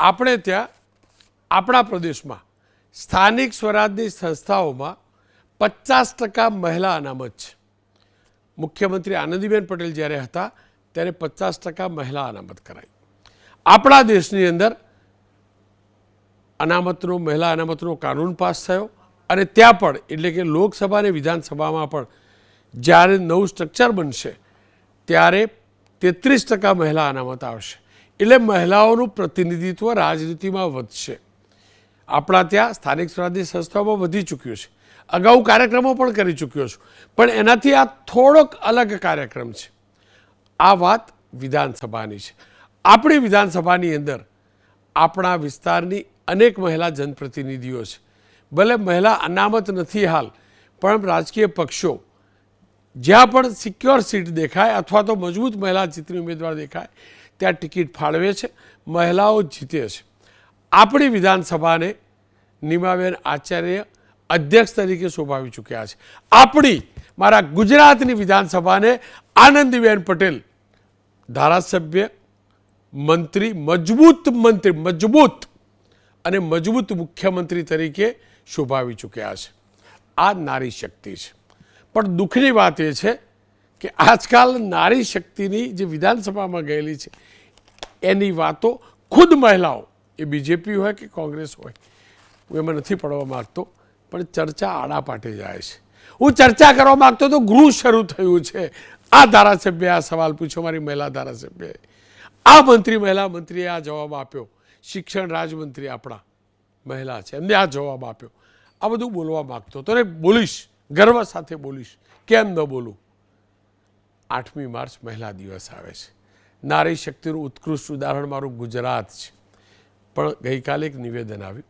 આપણે ત્યાં, આપણા પ્રદેશમાં, સ્થાનિક સ્વરાજની સંસ્થાઓમાં પચાસ ટકા મહિલા અનામત છે. મુખ્યમંત્રી આનંદીબેન પટેલ જ્યારે હતા, ત્યારે પચાસ ટકા મહિલા અનામત કરાઈ. આપણા દેશની અંદર અનામતનો, મહિલા અનામતનો કાનૂન પાસ થયો અને ત્યાં પણ, એટલે કે લોકસભા અને વિધાનસભામાં પણ જ્યારે નવું સ્ટ્રક્ચર બનશે, ત્યારે તેત્રીસ ટકા મહિલા અનામત આવશે. એટલે મહિલાઓનું પ્રતિનિધિત્વ રાજનીતિમાં વધશે. આપણા ત્યાં સ્થાનિક સ્વરાજની સંસ્થાઓમાં વધી ચૂક્યું છે. અગાઉ કાર્યક્રમો પણ કરી ચૂક્યો છું. પણ એનાથી આ થોડોક અલગ કાર્યક્રમ છે. આ વાત વિધાનસભાની છે. આપણી વિધાનસભાની અંદર આપણા વિસ્તારની અનેક મહિલા જનપ્રતિનિધિઓ છે. ભલે મહિલા અનામત નથી હાલ, પણ રાજકીય પક્ષો જ્યાં પણ સિક્યોર સીટ દેખાય અથવા તો મજબૂત મહિલા જીતની ઉમેદવાર દેખાય ત્યાં ટિકિટ ફાળવે છે, મહિલાઓ જીતે છે. આપણી વિધાનસભાને નિમાબેન આચાર્ય અધ્યક્ષ તરીકે શોભાવી ચૂક્યા છે. આપણી, મારા ગુજરાતની વિધાનસભાને આનંદીબેન પટેલ, ધારાસભ્ય, મંત્રી, મજબૂત મંત્રી, મજબૂત અને મજબૂત મુખ્યમંત્રી તરીકે શોભાવી ચૂક્યા છે. આ નારી શક્તિ છે. પણ દુઃખની વાત એ છે કે આજકાલ નારી શક્તિની જે વિધાનસભામાં ગયેલી છે, એની વાતો ખુદ મહિલાઓ, એ બીજેપી હોય કે કોંગ્રેસ હોય, હું એમાં નથી પડવા માગતો, પણ ચર્ચા આડા પાટે જાય છે. હું ચર્ચા કરવા માગતો તો ગૃહ શરૂ થયું છે. આ ધારાસભ્ય, આ સવાલ પૂછ્યો મારી મહિલા ધારાસભ્યએ. આ મંત્રી, મહિલા મંત્રીએ આ જવાબ આપ્યો. શિક્ષણ રાજમંત્રી આપણા મહિલા છે, એમને આ જવાબ આપ્યો. આ બધું બોલવા માગતો તો અને બોલીશ, ગર્વ સાથે બોલીશ. કેમ ન બોલું? આઠમી માર્ચ મહિલા દિવસ આવે છે. નારી શક્તિનું ઉત્કૃષ્ટ ઉદાહરણ મારું ગુજરાત છે. પણ ગઈકાલે એક નિવેદન આવ્યું.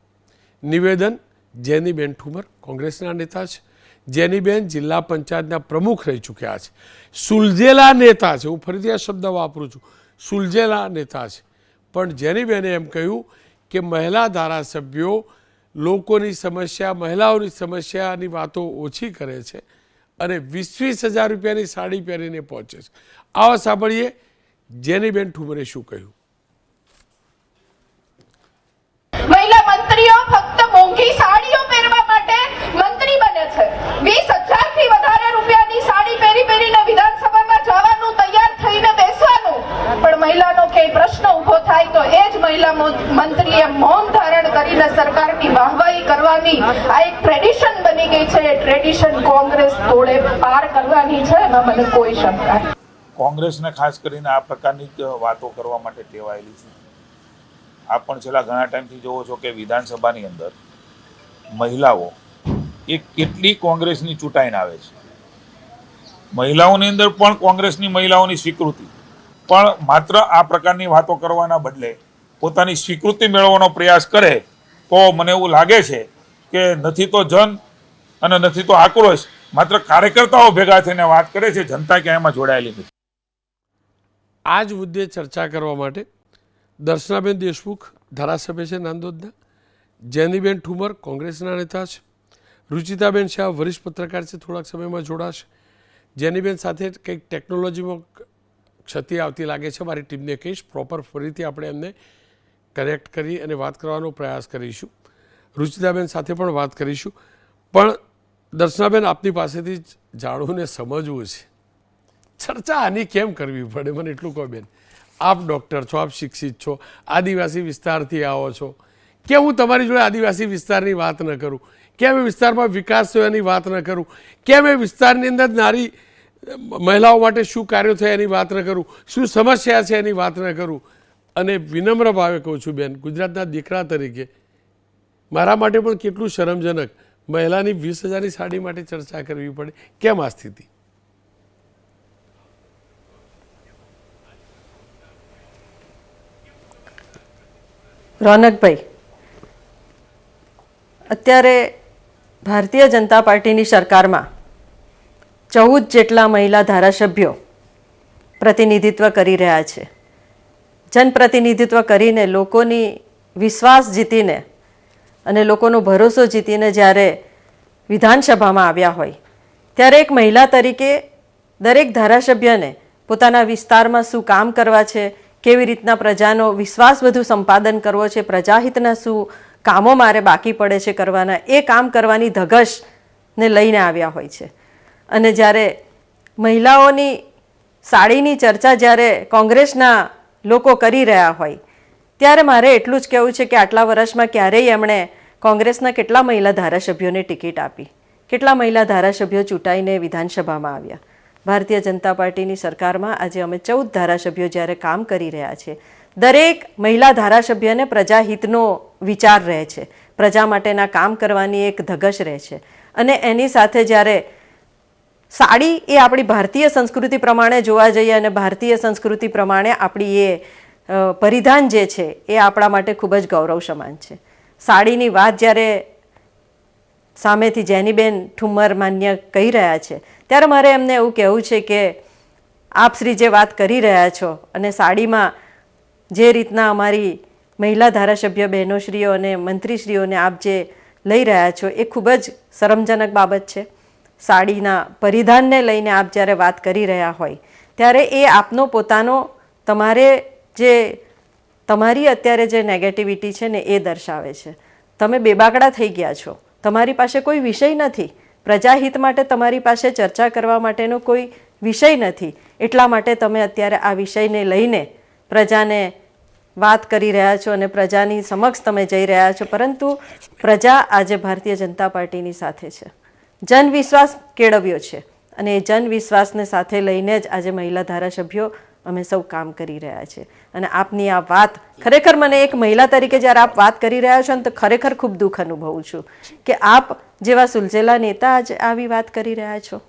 નિવેદન જેનીબેન ઠુમર કોંગ્રેસના નેતા છે. જેનીબેન જિલ્લા પંચાયતના પ્રમુખ રહી ચૂક્યા છે. સુલઝેલા નેતા છે. હું ફરીથી આ શબ્દ વાપરું છું. સુલઝેલા નેતા છે. પણ જેનીબેને એમ કહ્યું કે મહિલા ધારાસભ્યો લોકોની સમસ્યા, મહિલાઓની સમસ્યાની વાતો ઓછી કરે છે. અને વીસ વીસ હજાર રૂપિયાની સાડી પહેરીને પહોંચે છે. આવો સાંભળીએ જેનીબેન ઠુમરે શું કહ્યું. મહિલા મંત્રીઓ ફક્ત મોંઘી સાડીઓ પહેરવા માટે મંત્રી બને છે. વીસ હજારથી વધારે રૂપિયાની સાડી પહેરી પહેરીને વિધાનસભામાં જવાનું, તૈયાર થઈને બેસવાનું. પણ મહિલાનો ક્યાંય પ્રશ્ન ઊભો થાય તો એ જ મહિલા મંત્રીએ મૌન ધારણ કરીને સરકારની વાહવાહી કરવાની. આ એક ટ્રેડિશન બની ગઈ છે. એ ટ્રેડિશન કોંગ્રેસ તોડે પાર કરવાની છે. એમાં મને કોઈ શંકા કોંગ્રેસને ખાસ કરીને આ પ્રકારની વાતો કરવા માટે ટેવાયેલી છે. આપ પણ છેલ્લા ઘણા ટાઈમથી જોવો છો કે વિધાનસભાની અંદર મહિલાઓ એ કેટલી કોંગ્રેસની ચૂંટાઈને આવે છે. મહિલાઓની અંદર પણ કોંગ્રેસની મહિલાઓની સ્વીકૃતિ. પણ માત્ર આ પ્રકારની વાતો કરવાના બદલે પોતાની સ્વીકૃતિ મેળવવાનો પ્રયાસ કરે, તો મને એવું લાગે છે કે નથી તો જન અને નથી તો આક્રોશ. માત્ર કાર્યકર્તાઓ ભેગા થઈને વાત કરે છે, જનતા ક્યાંય એમાં જોડાયેલી નથી. આ જ મુદ્દે ચર્ચા કરવા માટે દર્શનાબેન દેશમુખ, ધારાસભ્ય છે નાંદોદના જેનીબેન ઠુમર, કોંગ્રેસના નેતા છે, રુચિતાબેન શાહ, વરિષ્ઠ પત્રકાર છે, થોડાક સમયમાં જોડાશે. જેનીબેન સાથે કંઈક ટેકનોલોજીમાં ક્ષતિ આવતી લાગે છે, મારી ટીમને કહીશ. પ્રોપર ફરીથી આપણે એમને કનેક્ટ કરી અને વાત કરવાનો પ્રયાસ કરીશું. રુચિતાબેન સાથે પણ વાત કરીશું. પણ દર્શનાબેન, આપની પાસેથી જ જાણવું ને સમજવું છે. ચર્ચા આની કેમ કરવી પડે? મને એટલું કહો બેન. આપ ડૉક્ટર છો, આપ શિક્ષિત છો, આદિવાસી વિસ્તારથી આવો છો. કે હું તમારી જોડે આદિવાસી વિસ્તારની વાત ન કરું? કેમ એ વિસ્તારમાં વિકાસ થયો એની વાત ન કરું? કેમ એ વિસ્તારની અંદર નારી, મહિલાઓ માટે શું કાર્યો થયા એની વાત ન કરું? શું સમસ્યા છે એની વાત ન કરું? અને વિનમ્ર ભાવે કહું છું બેન, ગુજરાતના દીકરા તરીકે મારા માટે પણ કેટલું શરમજનક. મહિલાની વીસ હજારની સાડી માટે ચર્ચા કરવી પડે. કેમ આ સ્થિતિ? રોનકભાઈ, અત્યારે ભારતીય જનતા પાર્ટીની સરકારમાં ચૌદ જેટલા મહિલા ધારાસભ્યો પ્રતિનિધિત્વ કરી રહ્યા છે. જનપ્રતિનિધિત્વ કરીને લોકોની વિશ્વાસ જીતીને અને લોકોનો ભરોસો જીતીને જ્યારે વિધાનસભામાં આવ્યા હોય, ત્યારે એક મહિલા તરીકે દરેક ધારાસભ્યને પોતાના વિસ્તારમાં શું કામ કરવા છે, કેવી રીતના પ્રજાનો વિશ્વાસ વધુ સંપાદન કરવો છે, પ્રજાહિતના શું કામો મારે બાકી પડે છે કરવાના, એ કામ કરવાની ધગશને લઈને આવ્યા હોય છે. અને જ્યારે મહિલાઓની સાડીની ચર્ચા જ્યારે કોંગ્રેસના લોકો કરી રહ્યા હોય, ત્યારે મારે એટલું જ કહેવું છે કે આટલા વર્ષમાં ક્યારેય એમણે કોંગ્રેસના કેટલા મહિલા ધારાસભ્યોને ટિકિટ આપી, કેટલા મહિલા ધારાસભ્યો ચૂંટાઈને વિધાનસભામાં આવ્યા. ભારતીય જનતા પાર્ટીની સરકારમાં આજે અમે ચૌદ ધારાસભ્યો જ્યારે કામ કરી રહ્યા છે, દરેક મહિલા ધારાસભ્યને પ્રજાહિતનો વિચાર રહે છે. પ્રજા માટેના કામ કરવાની એક ધગશ રહે છે. અને એની સાથે જ્યારે સાડી એ આપણી ભારતીય સંસ્કૃતિ પ્રમાણે જોવા જઈએ અને ભારતીય સંસ્કૃતિ પ્રમાણે આપણી એ પરિધાન જે છે એ આપણા માટે ખૂબ જ ગૌરવ સમાન છે. સાડીની વાત જ્યારે સામેથી જેનીબેન ઠુમ્મર માન્ય કહી રહ્યા છે, ત્યારે મારે એમને એવું કહેવું છે કે આપ શ્રી જે વાત કરી રહ્યા છો અને સાડીમાં જે રીતના અમારી મહિલા ધારાસભ્ય બહેનોશ્રીઓ અને મંત્રીશ્રીઓને આપ જે લઈ રહ્યા છો, એ ખૂબ જ શરમજનક બાબત છે. સાડીના પરિધાનને લઈને આપ જ્યારે વાત કરી રહ્યા હોય, ત્યારે એ આપનો પોતાનો, તમારે જે, તમારી અત્યારે જે નેગેટિવિટી છે ને એ દર્શાવે છે. તમે બેબાકડા થઈ ગયા છો. તમારી પાસે કોઈ વિષય નથી. પ્રજાહિત માટે તમારી પાસે ચર્ચા કરવા માટેનો કોઈ વિષય નથી. એટલા માટે તમે અત્યારે આ વિષયને લઈને પ્રજાને વાત કરી રહ્યા છો અને પ્રજાની સમક્ષ તમે જઈ રહ્યા છો, પરંતુ પ્રજા આજે ભારતીય જનતા પાર્ટીની સાથે છે. જનવિશ્વાસ કેળવ્યો છે અને એ જનવિશ્વાસને સાથે લઈને જ આજે મહિલા ધારાસભ્યો અમે સૌ કામ કરી રહ્યા છે. અને આપની આ વાત ખરેખર મને એક મહિલા તરીકે જ્યારે આપ વાત કરી રહ્યા છો ને તો ખરેખર ખૂબ દુઃખ અનુભવું છું કે આપ જેવા સુલઝેલા નેતા આજે આવી વાત કરી રહ્યા છો.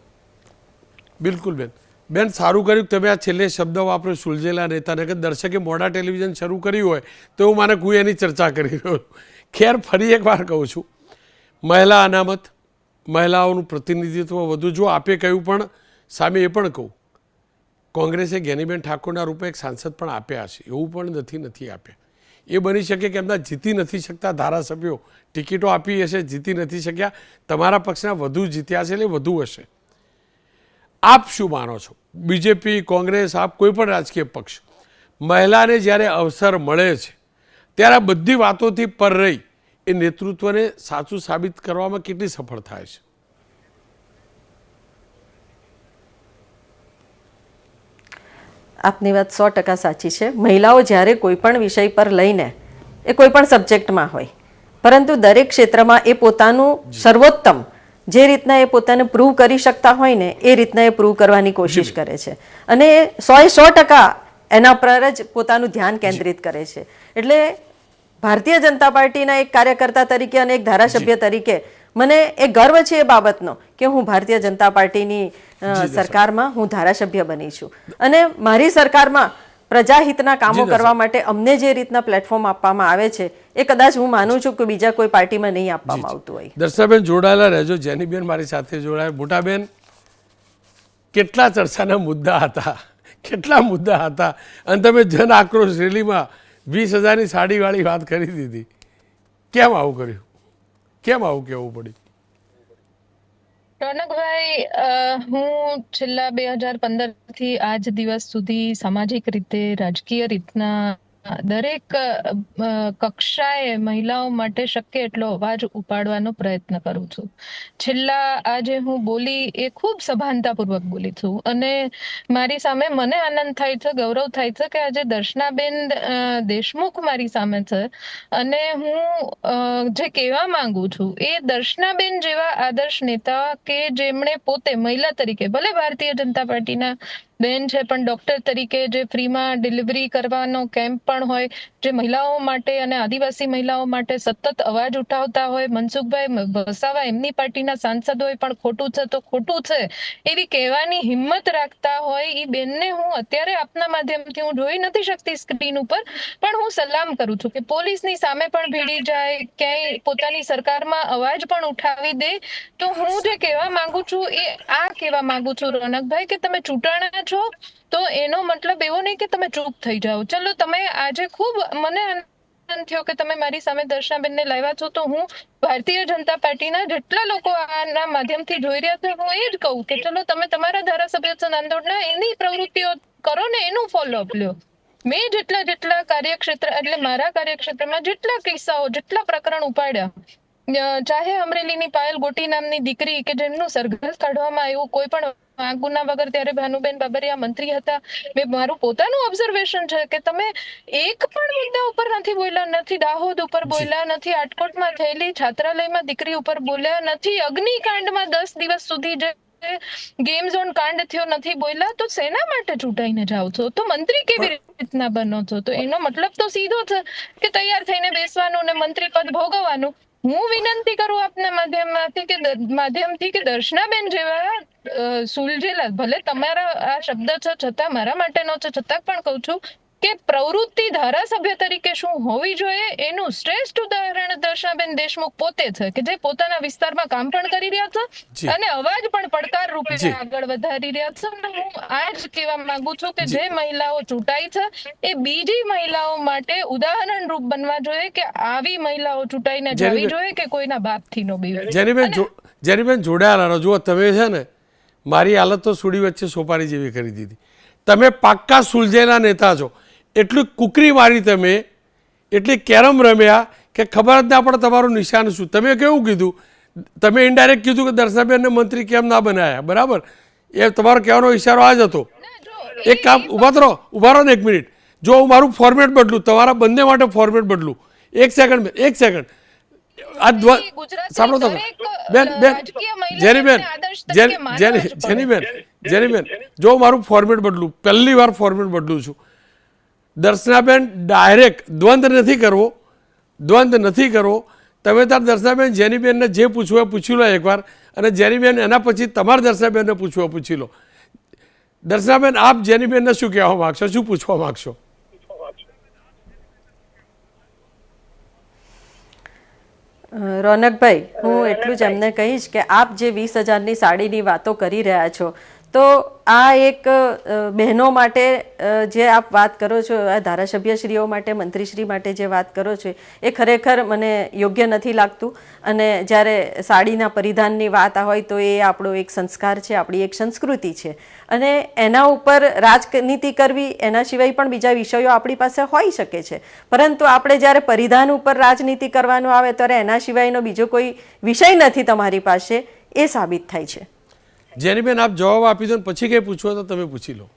બિલકુલ બેન. બેન, સારું કર્યું તમે આ છેલ્લે શબ્દ વાપરો સુલઝેલા નેતાને કે દર્શકે મોડા ટેલિવિઝન શરૂ કર્યું હોય તો હું માને કોઈ એની ચર્ચા કરી રહ્યો ખેર, ફરી એકવાર કહું છું. મહિલા અનામત, મહિલાઓનું પ્રતિનિધિત્વ વધુ. જો આપે કહ્યું પણ, સામે એ પણ કહું. કોંગ્રેસે જ્ઞાનીબેન ઠાકોરના રૂપે એક સાંસદ પણ આપ્યા હશે એવું પણ નથી નથી આપ્યા. એ બની શકે કે એમના જીતી નથી શકતા ધારાસભ્યો. ટિકિટો આપી હશે, જીતી નથી શક્યા. તમારા પક્ષના વધુ જીત્યા છે એટલે વધુ હશે. આપ શું માનો છો? બીજેપી કોંગ્રેસ આપ કોઈ પણ રાજકીય પક્ષ મહિલાને જ્યારે અવસર મળે છે ત્યારે આ બધી વાતોથી પર રહી એ નેતૃત્વને સાચું સાબિત કરવામાં કેટલી સફળ થાય છે? આપની વાત સો ટકા સાચી છે. મહિલાઓ જ્યારે કોઈ પણ વિષય પર લઈને એ કોઈ પણ સબ્જેક્ટમાં હોય પરંતુ દરેક ક્ષેત્રમાં એ પોતાનું સર્વોત્તમ જે રીતના એ પોતાને પ્રૂવ કરી શકતા હોય ને એ રીતના એ પ્રૂવ કરવાની કોશિશ કરે છે. અને એ સો ટકા એના પર જ પોતાનું ધ્યાન કેન્દ્રિત કરે છે. એટલે ભારતીય જનતા પાર્ટીના એક કાર્યકર્તા તરીકે અને એક ધારાસભ્ય તરીકે મને એ ગર્વ છે એ બાબતનો કે હું ભારતીય જનતા પાર્ટીની સરકારમાં હું ધારાસભ્ય બની છું. અને મારી સરકારમાં પ્રજાહિતના કામો કરવા માટે અમને જે રીતના પ્લેટફોર્મ આપવામાં આવે છે એ કદાચ હું માનું છું કે બીજા કોઈ પાર્ટીમાં નહીં આપવામાં આવતું હોય. દર્શાબેન જોડાયેલા રહેજો. જેનીબેન મારી સાથે જોડાયા. મોટાબેન કેટલા ચર્ચાના મુદ્દા હતા? કેટલા મુદ્દા હતા? અને તમે જન આક્રોશ રેલીમાં વીસ હજારની સાડીવાળી વાત કરી દીધી. કેમ આવું કર્યું? કેમ આવું કહેવું પડ્યું? રોનકભાઈ હું છેલ્લા બે હજાર પંદરથી આજ દિવસ સુધી સામાજિક રીતે રાજકીય રીતના દરેક કક્ષાએ મહિલાઓ માટે શક્ય એટલો અવાજ ઉપાડવાનો પ્રયત્ન કરું છું. છેલ્લા આજે હું બોલી એ ખૂબ સભાનતાપૂર્વક બોલી છું અને મારી સામે મને આનંદ થાય છે, ગૌરવ થાય છે કે આજે દર્શનાબેન દેશમુખ મારી સામે છે અને હું જે કહેવા માંગુ છું એ દર્શનાબેન જેવા આદર્શ નેતા કે જેમણે પોતે મહિલા તરીકે ભલે ભારતીય જનતા પાર્ટીના બેન છે પણ ડોક્ટર તરીકે જે ફ્રીમાં ડિલિવરી કરવાનો કેમ્પ પણ હોય જે મહિલાઓ માટે અને આદિવાસી મહિલાઓ માટે સતત અવાજ ઉઠાવતા હોય, મનસુખભાઈ વસાવા એમની પાર્ટીના સાંસદ હોય પણ ખોટું છે, તો ખોટું છે. એવી કહેવાની હિંમત રાખતા હોય એ બેનને હું અત્યારે આપના માધ્યમથી હું જોઈ નથી શકતી સ્ક્રીન ઉપર, પણ હું સલામ કરું છું કે પોલીસની સામે પણ ભીડી જાય, ક્યાંય પોતાની સરકારમાં અવાજ પણ ઉઠાવી દે. તો હું જે કહેવા માંગુ છું, એ આ કહેવા માંગુ છું રોનકભાઈ, કે તમે ચૂંટાણા છો? તો એનો મતલબ એવો નહીં કે તમે ચૂપ થઈ જાઓ. ચલો, તમે આજે ખૂબ મને આનંદ થયો કે તમે મારી સામે દર્શનાબેનને લાવ્યા છો. તો હું ભારતીય જનતા પાર્ટીના જેટલા લોકો આના માધ્યમથી જોઈ રહ્યા છે, હું એ જ કહું કે ચલો, તમે તમારા ધારાસભ્ય નાંદોડના એની પ્રવૃત્તિઓ કરો ને એનું ફોલોઅપ લ્યો મેં જેટલા જેટલા કાર્યક્ષેત્ર એટલે મારા કાર્યક્ષેત્રમાં જેટલા કિસ્સાઓ, જેટલા પ્રકરણ ઉપાડ્યા ચાહે અમરેલીની પાયલ ગોટી નામની દીકરી કે જેમનું સરઘસ કાઢવામાં આવ્યું, કોઈ પણ ગુના વગર ત્યારે ભાનુબેન બાબરિયા મંત્રી હતા. મેં મારું પોતાનું ઓબ્ઝર્વેશન છે કે તમે એક પણ મુદ્દા ઉપર નથી બોલ્યા નથી દાહોદ ઉપર બોલ્યા નથી આટકોટમાં થયેલી છાત્રાલયમાં દીકરી ઉપર બોલ્યા નથી અગ્નિકાંડમાં દસ દિવસ સુધી જે ગેમ ઝોન કાંડ થયો નથી બોલ્યા તો શેના માટે ચૂંટાઈને જાઓ છો? તો મંત્રી કેવી રીતના બનો છો? તો એનો મતલબ તો સીધો છે કે તૈયાર થઈને બેસવાનું ને મંત્રી પદ ભોગવવાનું. હું વિનંતી કરું આપના માધ્યમમાંથી કે માધ્યમથી કે દર્શનાબેન જેવા સુલઝેલા, ભલે તમારા આ શબ્દ છે છતાં, મારા માટેનો છે છતાં પણ કહું છું કે પ્રવૃત્તિ ધારાસભ્ય તરીકે શું હોવી જોઈએ? એનું શ્રેષ્ઠ ઉદાહરણ દર્શાબેન દેશમુખ પોતે છે કે જે પોતાના વિસ્તારમાં કામ પણ કરી રહ્યા છે અને અવાજ પણ પડકાર રૂપે આગળ વધારી રહ્યા છે. અને હું આ જ કહેવા માંગુ છું કે જે. મહિલાઓ ચૂંટાઈ છે એ બીજી મહિલાઓ માટે ઉદાહરણ રૂપ બનવા જોઈએ કે આવી મહિલાઓ ચૂંટાઈને જવી જોઈએ કે કોઈના બાપથી નો બીવે જેનીબેન જેનીબેન જોડાયેલા રહો. જુઓ તમે છે ને મારી હાલત તો સુડી વચ્ચે સોપારી જેવી કરી દીધી. તમે પાક્કા સુલઝેલા નેતા છો. એટલી કુકરી મારી તમે એટલી કેરમ રમ્યા કે ખબર જ ના પડે તમારું નિશાન શું. તમે કેવું કીધું? તમે ઇનડાયરેક્ટ કીધું કે દર્શાબેન મંત્રી કેમ ના બનાયા? બરાબર? એ તમારો કહેવાનો ઈશારો આ જ હતો. એક કામ ઊભા રહો ઊભા રહો ને એક મિનિટ. જો હું મારું ફોર્મેટ બદલું તમારા બંને માટે ફોર્મેટ બદલું. એક સેકન્ડ એક સેકન્ડ આ ધ્વ સાંભળો તમે. બેન બેન જેની જેનીબેન જેની બેન જેની બેન જેનીબેન જેનીબેન જો મારું ફોર્મેટ બદલું પહેલી વાર ફોર્મેટ બદલું છું દર્શનાબેન ડાયરેક્ટ દ્વંદ નથી કરવો. દ્વંદ નથી કરવો. તમે તાર દર્શનાબેન જેનીબેનને જે પૂછવું હોય પૂછી લો એકવાર. અને જેનીબેન એના પછી તમારે દર્શનાબેનને પૂછવું પૂછી લો. દર્શનાબેન, આપ જેનીબેનને શું કહેવા માગશો? શું પૂછવા માગશો? રોનકભાઈ, હું એટલું જ એમને કહીશ કે આપ જે વીસ હજારની સાડીની વાતો કરી રહ્યા છો તો આ એક બહેનો માટે જે આપ વાત કરો છો, આ ધારાસભ્યશ્રીઓ માટે, મંત્રીશ્રી માટે જે વાત કરો છો, એ ખરેખર મને યોગ્ય નથી લાગતું. અને જ્યારે સાડીના પરિધાનની વાત હોય તો એ આપણો એક સંસ્કાર છે, આપણી એક સંસ્કૃતિ છે. અને એના ઉપર રાજનીતિ કરવી, એના સિવાય પણ બીજા વિષયો આપણી પાસે હોઈ શકે છે. પરંતુ આપણે જ્યારે પરિધાન ઉપર રાજનીતિ કરવાનું આવે, ત્યારે એના સિવાયનો બીજો કોઈ વિષય નથી તમારી પાસે, એ સાબિત થાય છે. જેનીબેન આપ જવાબ આપી દો પછી કઈ પૂછવો તો તમે પૂછી લો.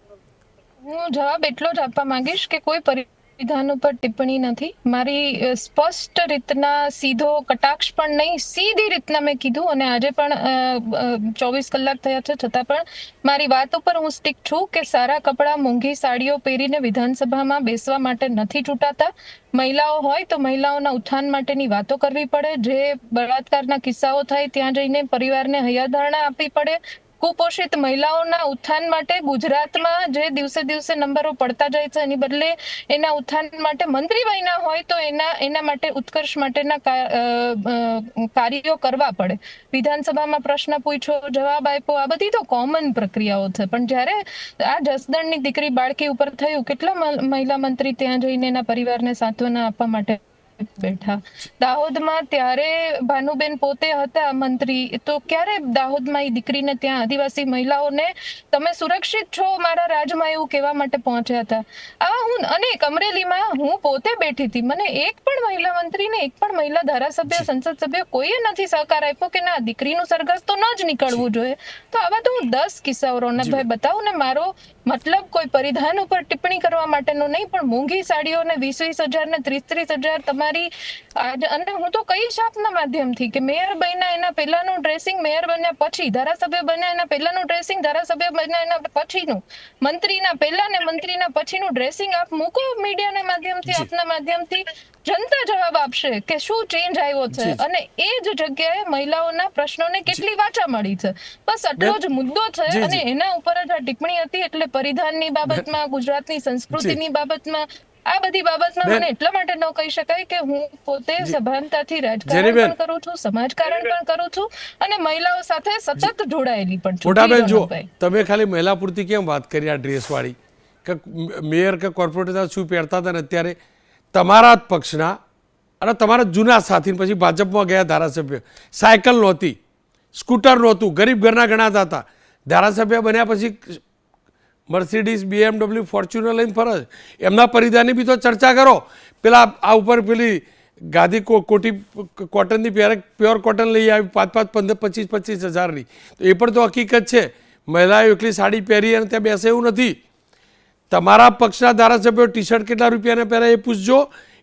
હું જવાબ એટલો જ આપવા માંગીશ કે કોઈ પરિધાન ઉપર ટિપ્પણી નથી. મારી સ્પષ્ટ રીતના સીધો કટાક્ષ પણ નહીં, સીધી રીતના મેં કીધું અને આજે પણ ચોવીસ કલાક થયા છે. છતાં પણ મારી વાત ઉપર હું સ્ટીક છું કે સારા કપડાં, મોંઘી સાડીઓ પહેરીને વિધાનસભામાં બેસવા માટે નથી ચૂંટાતા. મહિલાઓ હોય તો મહિલાઓના ઉત્થાન માટેની વાતો કરવી પડે. જે બળાત્કારના કિસ્સાઓ થાય ત્યાં જઈને પરિવારને હૈયાધારણા આપવી પડે. કુપોષિત મહિલાઓના ઉત્થાન માટે ગુજરાતમાં જે દિવસે દિવસે નંબરો પડતા જાય છે, એની બદલે એના ઉત્થાન માટે મંત્રી હોય તો એના એના માટે ઉત્કર્ષ માટેના કાર્યો કરવા પડે. વિધાનસભામાં પ્રશ્ન પૂછ્યો જવાબ આપ્યો, આ બધી તો કોમન પ્રક્રિયાઓ છે. પણ જ્યારે આ જસદણની દીકરી બાળકી ઉપર થયું, કેટલા મહિલા મંત્રી ત્યાં જઈને એના પરિવારને સાંત્વના આપવા માટે બેઠા. દાહોદમાં ત્યારે ભાનુબેન પોતે હતા મંત્રી. તો ક્યારે દાહોદમાં એ દીકરીને ત્યાં આદિવાસી મહિલાઓને તમે સુરક્ષિત છો મારા રાજમાં એવું કહેવા માટે પહોંચ્યા હતા? આ હું અનેક અમરેલીમાં હું પોતે બેઠી હતી. મને એક પણ મહિલા મંત્રીને એક પણ મહિલા ધારાસભ્ય સંસદ સભ્ય કોઈએ નથી સહકાર આપ્યો કે ના દીકરીનું સરઘસ તો ન જ નીકળવું જોઈએ. તો આવા તો હું દસ કિસ્સાઓ રોનકભાઈ બતાવું ને મારો મતલબ કોઈ પરિધાન ઉપર ટિપ્પણી કરવા માટેનો નહીં પણ મોંઘી સાડીઓને વીસ વીસ હજાર ને ત્રીસ ત્રીસ હજાર તમારી આજ- અને હું તો કહીશ આપના માધ્યમથી કે મેયર બન્યા એના પહેલાનું ડ્રેસિંગ મેયર બન્યા પછી ધારાસભ્ય બન્યા એના પહેલાનું ડ્રેસિંગ ધારાસભ્ય બન્યા એના પછીનું મંત્રીના પહેલા ને મંત્રીના પછીનું ડ્રેસિંગ આપ મૂકો મીડિયાના માધ્યમથી આપના માધ્યમથી. જનતા જવાબ આપશે કે શું ચેન્જ આવ્યો છે? અને એ જ જગ્યાએ મહિલાઓના પ્રશ્નોને કેટલી વાચા મળી છે? બસ આટલો જ મુદ્દો છે અને એના ઉપર જ આ ટિપ્પણી હતી એટલે પરિધાનની બાબતમાં ગુજરાતની સંસ્કૃતિની બાબતમાં આ બધી બાબતમાં મને એટલા માટે ન કહી શકાય કે હું પોતે સભાનતાથી રાજકારણ પણ કરું છું સમાજકારણ પણ કરું છું અને મહિલાઓ સાથે સતત જોડાયેલી પણ છું. મોટાબેન જો તમે ખાલી મહિલા પૂરતી કેમ વાત કરી આ ડ્રેસવાળી કે મેયર કે કોર્પોરેટર શું પહેરતા હતા ને અત્યારે? તમારા જ પક્ષના અને તમારા જૂના સાથી પછી ભાજપમાં ગયા ધારાસભ્ય. સાયકલ નહોતી. સ્કૂટર નહોતું. ગરીબ ઘરના ગણાતા હતા. ધારાસભ્ય બન્યા પછી મર્સિડીઝ બીએમડબલ્યુ ફોર્ચ્યુનર લઈને ફરજ એમના પરિધાનની બી તો ચર્ચા કરો. પેલા આ ઉપર પેલી ગાદી કોટી કોટનની પ્યોર પ્યોર કોટન લઈ આવી પાંચ પાંચ, પંદર, પચીસ પચીસ હજારની. તો એ પણ તો હકીકત છે. મહિલાઓ એકલી સાડી પહેરી અને ત્યાં બેસે એવું નથી. તમારા પક્ષના ધારાસભ્યો ટી શર્ટ કેટલા રૂપિયાના પહેરે એ પૂછજો.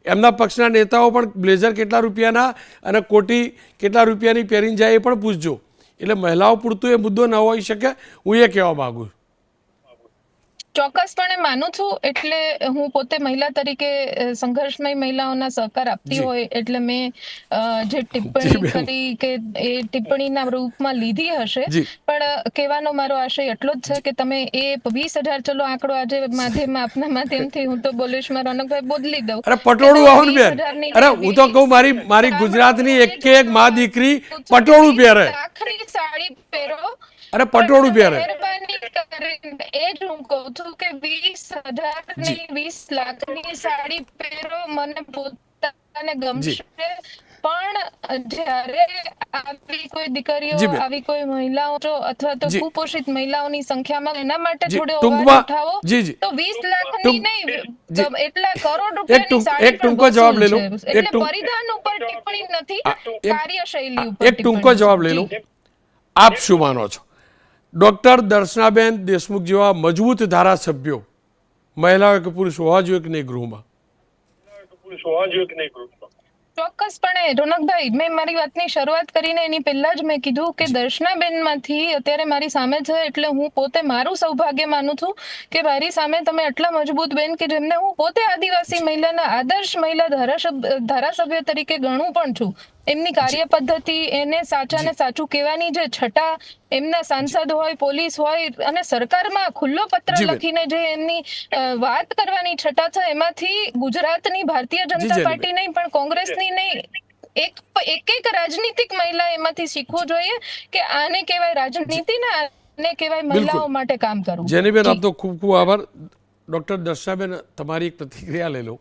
એમના પક્ષના નેતાઓ પણ બ્લેઝર કેટલા રૂપિયાના અને કોટી કેટલા રૂપિયાની પહેરીને જાય એ પણ પૂછજો. એટલે મહિલાઓ પૂરતું એ મુદ્દો ન હોઈ શકે, હું એ કહેવા માગું છું. ચોક્કસપણે માનું છું એટલે હું પોતે મહિલા તરીકે સંઘર્ષમય મહિલાઓના સહકાર આપતી હોય એટલે મેં જે ટિપ્પણી કરી કે એ ટિપ્પણીના રૂપમાં લીધી હશે પણ કહેવાનો મારો આશય એટલો જ છે કે તમે એ વીસ હજાર ચલો આંકડો આજે માધ્યમ આપના માધ્યમથી હું તો બોલીશમાં રોનકભાઈ બદલી દઉં. અરે પટોળું આવું બેન. અરે હું તો કહું મારી મારી ગુજરાતની એક એક મા દીકરી પટોળું પહેરે. આખરી સાડી પહેરો. અરે પટોળું પહેરે. મહેરબાની કરીને એ હું કહું છું કે વીસ હજારની વીસ લાખની સાડી પહેરો મને પોતાને ગમશે. પણ જ્યારે આવી કોઈ દીકરીઓ આવી કોઈ મહિલાઓ જો અથવા તો કુપોષિત મહિલાઓની સંખ્યામાં એના માટે થોડો અવાજ ઉઠાવો. તો વીસ લાખની નહીં એટલા કરોડ રૂપિયાની સાડી એક ટૂંકો જવાબ લઈ લઉં. એક એટલે પરિધાન ઉપર ટિપ્પણી નથી કાર્યશૈલી ઉપર એક ટૂંકો જવાબ છે. લઈ લઉં. આપ શું માનો છો? ડૉક્ટર દર્શનાબેન દેશમુખ જેવા મજબૂત ધારાસભ્યો મહિલાઓ કે પુરુષ હોવા જોઈએ કે નહીં ગૃહમાં? પુરુષ હોવા જોઈએ કે નહીં ગ્રુપમાં ચોક્કસપણે રોનકભાઈ મેં મારી વાતની શરૂઆત કરીને એની પહેલા જ મેં કીધું કે દર્શનાબેનમાંથી અત્યારે મારી સામે છે એટલે હું પોતે મારું સૌભાગ્ય માનું છું કે મારી સામે તમે આટલા મજબૂત બેન કે જેમને હું પોતે આદિવાસી મહિલાના આદર્શ મહિલા ધારાસભ્ય તરીકે ગણું પણ છું. એમની કાર્ય પદ્ધતિ એને સાચા ને સાચું કહેવાની જે છટા એમના સાંસદ હોય પોલીસ હોય અને સરકારમાં ખુલ્લો પત્ર લખીને જે એમની વાત કરવાની છટા છે એમાંથી ગુજરાતની ભારતીય જનતા પાર્ટી નહીં પણ કોંગ્રેસની નહીં. એક એક એક રાજનીતિક મહિલા એમાંથી શીખવું જોઈએ કે આને કહેવાય રાજનીતિ ને આને કહેવાય મહિલાઓ માટે કામ કરવું. જેનીબેન. આપનો ખૂબ ખૂબ આભાર. ડૉક્ટર દર્શાબેન તમારી એક પ્રતિક્રિયા લઈ લો.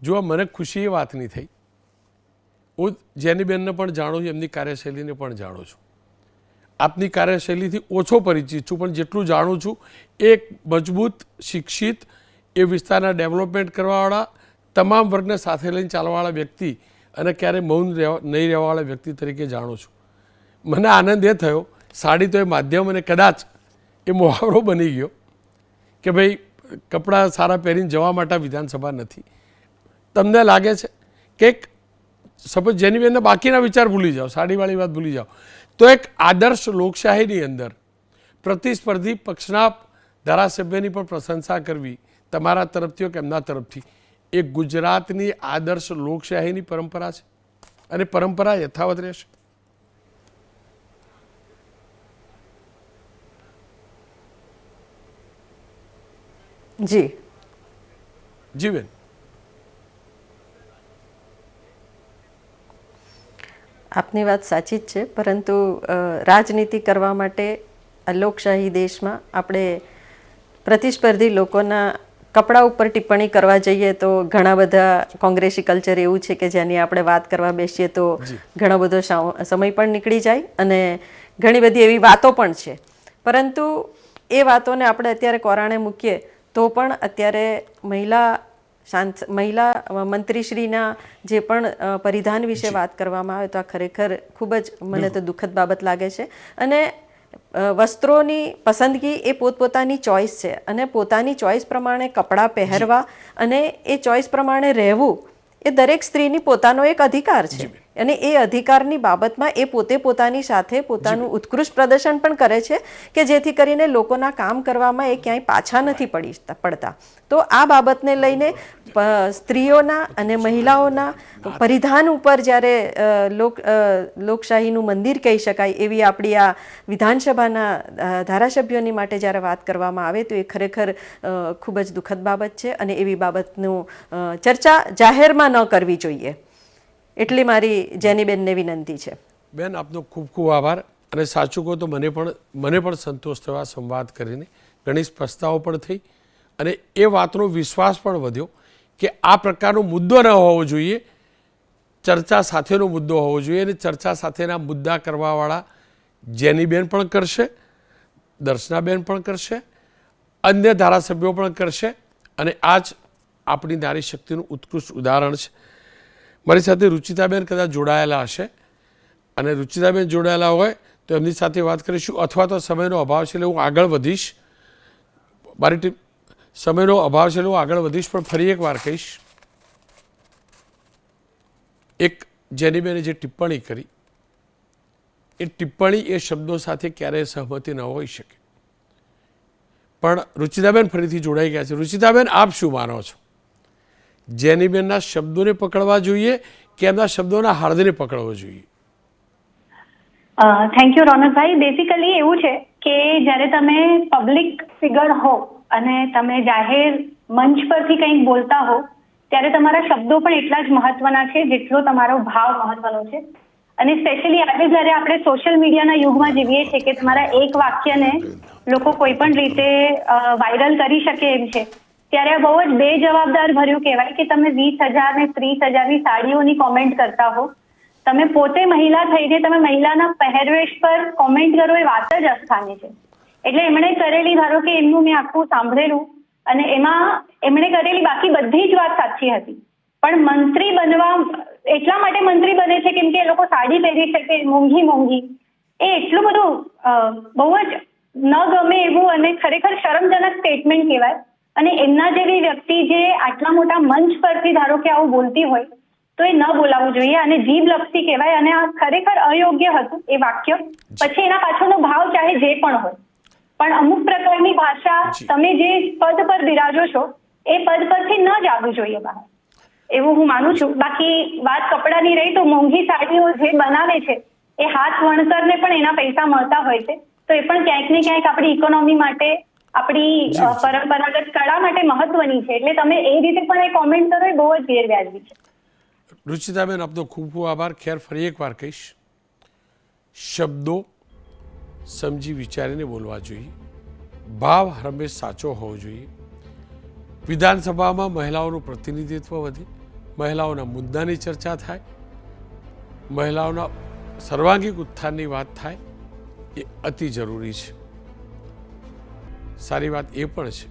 જો મને ખુશી એ વાતની થઈ હું જેનીબેનને પણ જાણું છું, એમની કાર્યશૈલીને પણ જાણું છું. આપની કાર્યશૈલીથી ઓછો પરિચિત છું, પણ જેટલું જાણું છું, એક મજબૂત, શિક્ષિત એ વિસ્તારના ડેવલપમેન્ટ કરવાવાળા, તમામ વર્ગને સાથે લઈને ચાલવાવાળા વ્યક્તિ અને ક્યારેય મૌન રહેવા, નહીં રહેવાવાળા વ્યક્તિ તરીકે જાણું છું. મને આનંદ એ થયો, સાડી તો એ માધ્યમ અને કદાચ એ મુહાવરો બની ગયો કે ભાઈ, કપડાં સારા પહેરીને જવા માટે વિધાનસભા નથી. તમને લાગે છે? કે સપોઝ જેની બેનને બાકીના વિચાર ભૂલી જાઓ સાડીવાળી વાત ભૂલી જાઓ. તો એક આદર્શ લોકશાહીની અંદર પ્રતિસ્પર્ધી પક્ષના ધારાસભ્યની પણ પ્રશંસા કરવી તમારા તરફથી કે એમના તરફથી એ ગુજરાતની આદર્શ લોકશાહીની પરંપરા છે. અને પરંપરા યથાવત રહેશે. જી. જી બેન આપની વાત સાચી જ છે પરંતુ રાજનીતિ કરવા માટે લોકશાહી દેશમાં આપણે પ્રતિસ્પર્ધી લોકોના કપડાં ઉપર ટિપ્પણી કરવા જઈએ તો ઘણા બધા કોંગ્રેસી કલ્ચર એવું છે કે જેની આપણે વાત કરવા બેસીએ તો ઘણો બધો સમય પણ નીકળી જાય અને ઘણી બધી એવી વાતો પણ છે. પરંતુ એ વાતોને આપણે અત્યારે કોરાણે મૂકીએ તો પણ અત્યારે મહિલા શાંત મહિલા મંત્રીશ્રીના જે પણ પરિધાન વિશે વાત કરવામાં આવે તો આ ખરેખર ખૂબ જ મને તો દુઃખદ બાબત લાગે છે. અને વસ્ત્રોની પસંદગી એ પોતપોતાની ચોઈસ છે અને પોતાની ચોઈસ પ્રમાણે કપડાં પહેરવા અને એ ચોઈસ પ્રમાણે રહેવું એ દરેક સ્ત્રીની પોતાનો એક અધિકાર છે. અને એ અધિકારની બાબતમાં એ પોતે પોતાની સાથે પોતાનું ઉત્કૃષ્ટ પ્રદર્શન પણ કરે છે કે જેથી કરીને લોકોના કામ કરવામાં એ ક્યાંય પાછા નથી પડી પડતા. તો આ બાબતને લઈને સ્ત્રીઓના અને મહિલાઓના પરિધાન ઉપર જ્યારે લોક લોકશાહીનું મંદિર કહી શકાય એવી આપણી આ વિધાનસભાના ધારાસભ્યોની માટે જ્યારે વાત કરવામાં આવે તો એ ખરેખર ખૂબ જ દુઃખદ બાબત છે અને એવી બાબતનું ચર્ચા જાહેરમાં ન કરવી જોઈએ. એટલી મારી જેનીબેનને વિનંતી છે. બેન, આપનો ખૂબ ખૂબ આભાર અને સાચું કહો તો મને પણ મને પણ સંતોષ થયો આ સંવાદ કરીને. ઘણી સ્પષ્ટતાઓ પણ થઈ અને એ વાતનો વિશ્વાસ પણ વધ્યો કે આ પ્રકારનો મુદ્દો ન હોવો જોઈએ. ચર્ચા સાથેનો મુદ્દો હોવો જોઈએ અને ચર્ચા સાથેના મુદ્દા કરવાવાળા જેનીબેન પણ કરશે, દર્શનાબેન પણ કરશે, અન્ય ધારાસભ્યો પણ કરશે અને આ જ આપણી નારી શક્તિનું ઉત્કૃષ્ટ ઉદાહરણ છે. મારી સાથે રુચિતાબેન કદાચ જોડાયેલા હશે. અને રુચિતાબેન જોડાયેલા હોય તો એમની સાથે વાત કરીશું. અથવા તો સમયનો અભાવ છે એટલે હું આગળ વધીશ. મારી ટીમ સમયનો અભાવ છે એટલે હું આગળ વધીશ, પણ ફરી એક વાર કહીશ. એક જેનીબેને જે ટિપ્પણી કરી, એ ટિપ્પણી એ શબ્દો સાથે ક્યારેય સહમતિ ન હોઈ શકે. પણ રુચિતાબેન ફરીથી જોડાઈ ગયા છે. રુચિતાબેન, આપ શું માનો છો? જેનીબેનના શબ્દોને પકડવા જોઈએ કે એમના શબ્દોના હાર્દને પકડવો જોઈએ. Thank you રોનકભાઈ. બેસિકલી એવું છે કે જ્યારે તમે પબ્લિક ફિગર હો અને તમે જાહેર મંચ પરથી કંઈક બોલતા હો ત્યારે તમારા શબ્દો પણ એટલા જ મહત્વના છે જેટલો તમારો ભાવ મહત્વનો છે. અને સ્પેશિયલી આજે જ્યારે આપણે સોશિયલ મીડિયાના યુગમાં જીવીએ છીએ કે તમારા એક વાક્યને લોકો કોઈ પણ રીતે વાયરલ કરી શકે એમ છે ત્યારે આ બહુ જ બેજવાબદાર ભર્યું કહેવાય કે તમે વીસ હજાર ને ત્રીસ હજારની સાડીઓની કોમેન્ટ કરતા હો. તમે પોતે મહિલા થઈને તમે મહિલાના પહેરવેશ પર કોમેન્ટ કરો એ વાત જ અસ્થાની છે. એટલે એમણે કરેલી, ધારો કે એમનું મેં આખું સાંભળેલું, અને એમાં એમણે કરેલી બાકી બધી જ વાત સાચી હતી. પણ મંત્રી બનવા, એટલા માટે મંત્રી બને છે કેમ કે એ લોકો સાડી પહેરી શકે, મોંઘી મોંઘી. એ એટલું બધું બહુ જ ન ગમે એવું અને ખરેખર શરમજનક સ્ટેટમેન્ટ કહેવાય. અને એમના જેવી વ્યક્તિ જે આટલા મોટા મંચ પરથી ધારો કે આવું બોલતી હોય તો એ ન બોલાવવું જોઈએ અને જીભ લક્ષી કહેવાય અને આ ખરેખર અયોગ્ય હતું એ વાક્ય. પછી એના પાછળનો ભાવ ચાહે જે પણ હોય. પણ અમુક પ્રકારની ભાષા તમે જે પદ પર બિરાજો છો એ પદ પરથી ન જ આવવું જોઈએ બહાર. એવું હું માનું છું. બાકી વાત કપડાની રહી તો મોંઘી સાડીઓ જે બનાવે છે એ હાથ વણકરને પણ એના પૈસા મળતા હોય છે. તો એ પણ ક્યાંક ને ક્યાંક આપણી ઇકોનોમી માટે આપણી. પરંપરાગત કળા માટે મહત્વની છે. એટલે તમે એ રીતે પણ એ કોમેન્ટ કરો એ બહુ જ ગેરવ્યાજબી છે. રુચિતાબેન આપનો ખૂબ ખૂબ આભાર. ખેર ફરી એક વાર કહીશ. શબ્દો સમજી વિચારીને બોલવા જોઈએ. ભાવ હંમેશ સાચો હોવો જોઈએ. વિધાનસભામાં મહિલાઓનું પ્રતિનિધિત્વ વધે. મહિલાઓના મુદ્દાની ચર્ચા થાય. મહિલાઓના સર્વાંગીક ઉત્થાનની વાત થાય. એ અતિ જરૂરી છે. સારી વાત એ પણ છે,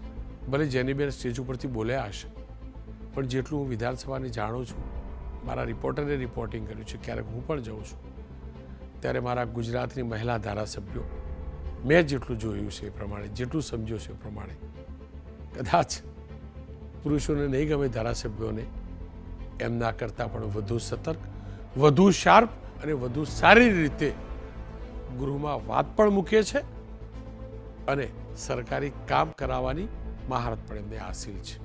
ભલે જેનીબેન સ્ટેજ ઉપરથી બોલ્યા હશે. પણ જેટલું હું વિધાનસભાને જાણું છું, મારા રિપોર્ટરે રિપોર્ટિંગ કર્યું છે, ક્યારેક હું પણ જાઉં છું. ત્યારે મારા ગુજરાતની મહિલા ધારાસભ્યો, મેં જેટલું જોયું છે એ પ્રમાણે, જેટલું સમજ્યું છે એ પ્રમાણે, કદાચ પુરુષોને નહીં ગમે ધારાસભ્યોને, એમના કરતાં પણ વધુ સતર્ક, વધુ શાર્પ અને વધુ સારી રીતે ગૃહમાં વાત પણ મૂકે છે અને સરકારી કામ કરાવવાની મહારત પણ એમને હાસિલ છે.